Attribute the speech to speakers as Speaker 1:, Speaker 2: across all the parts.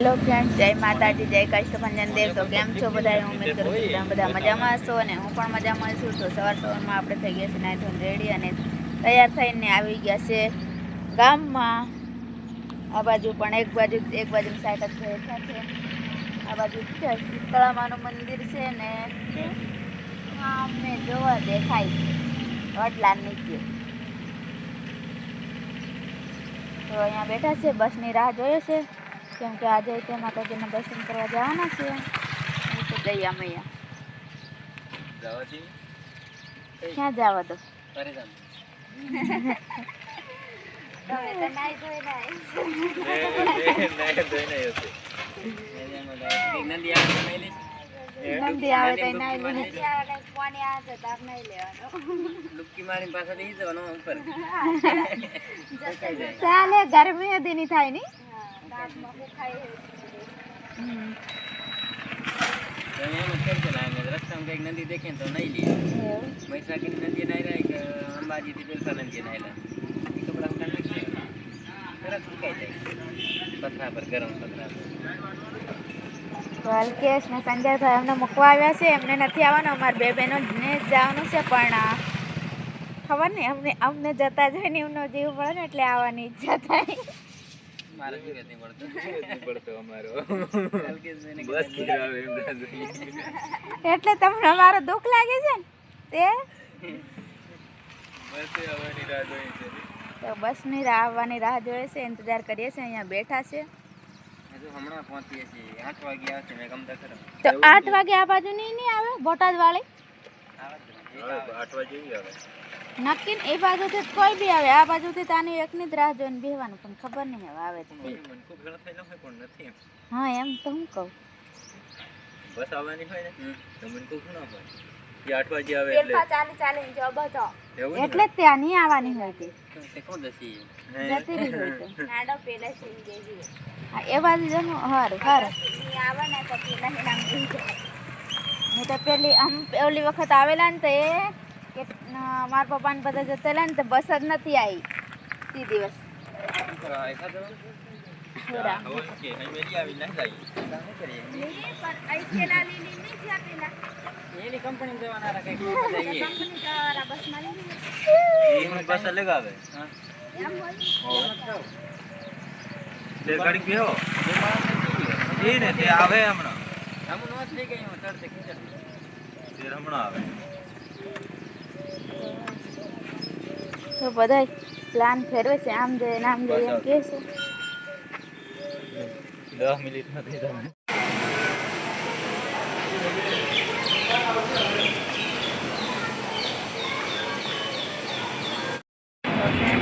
Speaker 1: Hello friend જય માતાજી, જય કષ્ટભંજન દેવ. તો કેમ છો બધા ઉમેદ કરું છું બધા મજામાં હશો અને હું પણ મજામાં છું. તો સવાર સવારમાં આપણે થઈ ગયા છે નાઈ ધોઈને રેડી અને તૈયાર થઈને આવી ગયા છે ગામમાં. આ બાજુ પણ એક બાજુ એક બાજુ જ બેઠા છે. આ બાજુ છે શીતળામાનું મંદિર છે ને હા અમને જોવા દેખાય. છે વડલા નીચે તો અહીંયા બેઠા છે બસની રાહ જોઈએ છે. કેમ કે આજે તો માતાજીના દર્શન કરવા જવાના છે. હું તો જઈ અમે અહીંયા. ક્યાં જાવ તો? તમે તો નાઈ ધોઈને નંદી આવે તો નાઈ લે નદી આવે તો પાણી આવે તો તાપ નાઈ લેવાનો ચાલે ગરમી હતી નહીં થાયની?
Speaker 2: નદી દેખે તો નહીં લે.
Speaker 1: એવું.
Speaker 2: નદી નાઈ રહી કે અંબાજી થી બેલસા નદી લે એ કપડા ઉતાર સુકાઈ જાય. પથરા પર ગરમ પથરા પર.
Speaker 1: તો અલ્કેશ ને સંજયભાઈ અમને મૂકવા આવ્યા છે. એમને નથી આવવાનું. અમારે બે બહેનો ને જ જવાનું છે પણ ખબર નહીં. અમને અમને જતા જોઈને એમનો જીવ પડે ને એટલે આવવાની ઈચ્છા થાય. એટલે તમને અમારો દુઃખ લાગે છે ને? તો? બસની રાહ આવવાની રાહ જોઈએ છે ઇંતજાર કરીએ છીએ. અહીંયા બેઠા છે. તો આઠ વાગે આ બાજુ નહીં નહીં આવે? બોટાદ વાળી
Speaker 2: ને.
Speaker 1: નક્કી એ બાજુથી કોઈ બી આવે. આ બાજુથી તાની એકની જ રાહ જોઈને બેહવાનું પણ ખબર નહીં હવે આવે તો
Speaker 3: કોઈ મને ખૂબ ઘણા થયેલા હોય પણ નથી એમ.
Speaker 1: હા એમ તો હું કહું.
Speaker 3: બસ આવવાની હોય ને. તો મને ખૂબ ના હોય એ આઠ વાગે આવે એટલે.
Speaker 1: ચાલે ચાલે જો બધો. એટલે જ ત્યાં નહીં આવવાની હોય તે.
Speaker 2: તે કોણ દસી?
Speaker 1: જતી રહી હોય તો. હા એ બાજુ જનું હર હારું. નહીં તો પેલી આમ ઓલી વખત આવેલા ને તો એ કે મારા મારા પપ્પાને બધા જતેલા ને તો બસ જ નથી આવી તે દિવસ.
Speaker 3: હા, હવે કે અહીં વહેલી આવી ના જાય.
Speaker 2: એની કંપની જવાના હતા કંઈક.
Speaker 3: એ મને બસ અલગ આવે.
Speaker 2: હા.
Speaker 3: તે ગાડી બેહો એ ને તે આવે હમણાં.
Speaker 2: હમણાં નો થઈ ગઈ હું ચડશે ખીચડ.
Speaker 3: તે હમણાં આવે.
Speaker 1: તો બધા પ્લાન ફેરવે છે આમ જોઈએ ને આમ જોઈએ એમ કહે છે.
Speaker 3: દસ મિનિટ નથી તમે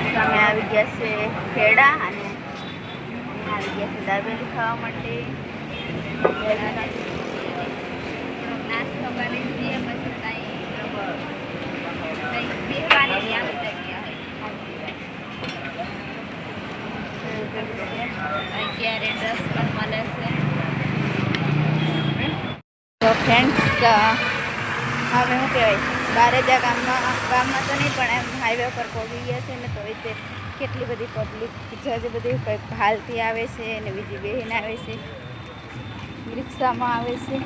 Speaker 1: તો અમે આવી ગયા છે ખેડા અને અહીંયા આવી ગયા છે દાબેલી ખાવા માટે નાસ્તો કરી છીએ પછી પણ મળે છે તો ફ્રેન્ડ્સ હવે શું કહેવાય, બારેજા ગામમાં ગામમાં તો નહીં, પણ એમ હાઈવે પર પહોંચી ગયા છે ને તો રીતે કેટલી બધી પબ્લિક જજ બધી હાલતી આવે છે અને બીજી બહેન આવે છે, રિક્ષામાં આવે છે.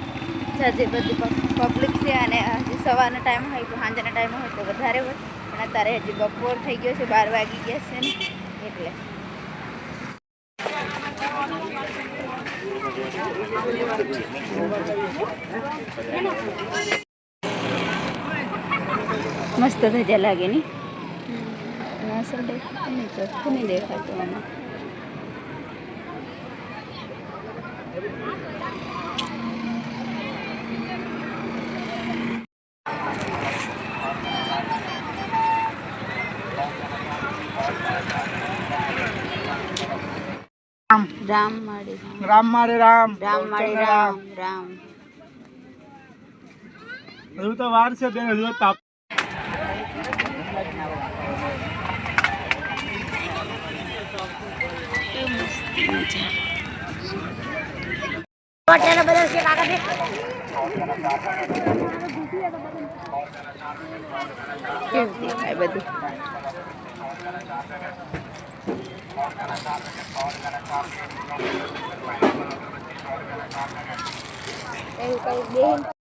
Speaker 1: જજે બધી પબ્લિક છે અને હજી સવારનો ટાઈમ હોય તો સાંજના ટાઈમ હોય તો વધારે હોય. પણ અત્યારે હજી બપોર થઈ ગયો છે, બાર વાગી ગયા છે ને એટલે. મસ્ત ધજા લાગે ની? દેખાતું નહીં ચોખ્ખું નહીં દેખાતું આમાં. રામ. માળી રામ.
Speaker 4: રામ મારે રામ.
Speaker 1: રામ માળી રામ રામ.
Speaker 4: હજુ તો વાર છે બેન હજુ
Speaker 1: દેખાય બધું એવું કંઈ બેન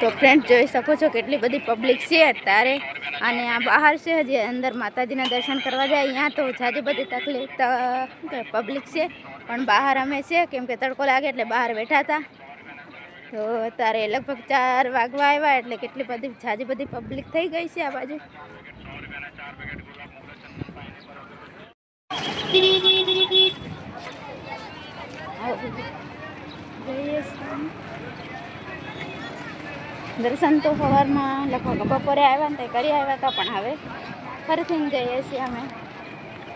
Speaker 1: તો ફ્રેન્ડ જોઈ શકો છો કેટલી બધી પબ્લિક છે અત્યારે. અને આ બહાર છે જે અંદર માતાજીના દર્શન કરવા જાય, અહીંયા તો જાજી બધી તકલીફ પબ્લિક છે. પણ બહાર અમે છે, કેમ કે તડકો લાગે એટલે બહાર બેઠા હતા. તો અત્યારે લગભગ ચાર વાગવા આવ્યા એટલે કેટલી બધી, જાજી બધી પબ્લિક થઈ ગઈ છે આ બાજુ. જઈએ. દર્શન તો સવારમાં લગભગ બપોરે આવ્યા ને તે કરી આવ્યા હતા, પણ હવે ફરીથી જઈએ છીએ અમે.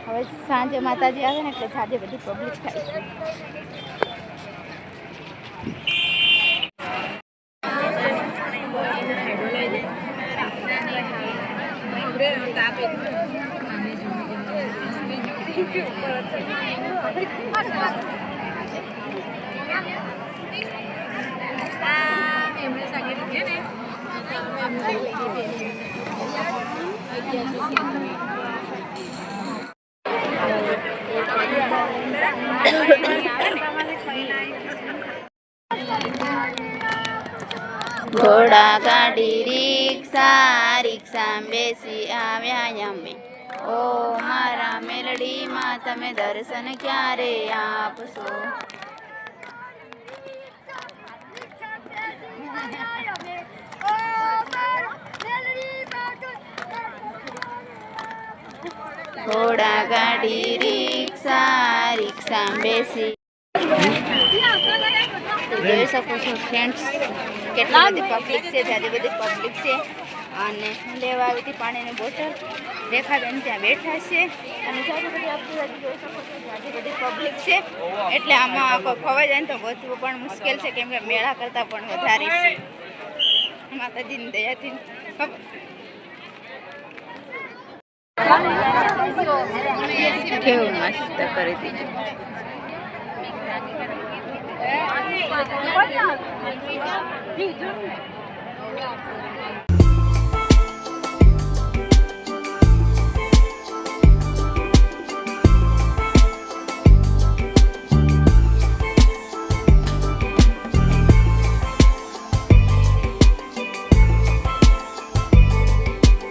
Speaker 1: હવે સાંજે માતાજી આવે ને એટલે સાંજે બધી પબ્લિક થાય. છે ઘોડા ગાડી રિક્ષા રિક્ષા બેસી આવ્યા અમે ઓ મારા મેલડીમાં તમે દર્શન ક્યારે આપશો? ઘોડા ગાડી રિક્ષા રિક્ષા બેસી. જોઈ શકો છો ફ્રેન્ડ્સ કેટલી બધી પબ્લિક છે જ્યાં બધી પબ્લિક છે. અને લેવા આવી હતી પાણીની બોટલ. રેખાબેન ત્યાં બેઠા છે. અને જ્યાં બધી આપણી જોઈ શકો છો જ્યાં બધી પબ્લિક છે. એટલે આમાં આખો ખવાઈ જાય ને તો બચવું પણ મુશ્કેલ છે કેમ કે મેળા કરતાં પણ વધારે છે. માતાજીની દયાથી. કેવું મસ્ત કરી દીધું.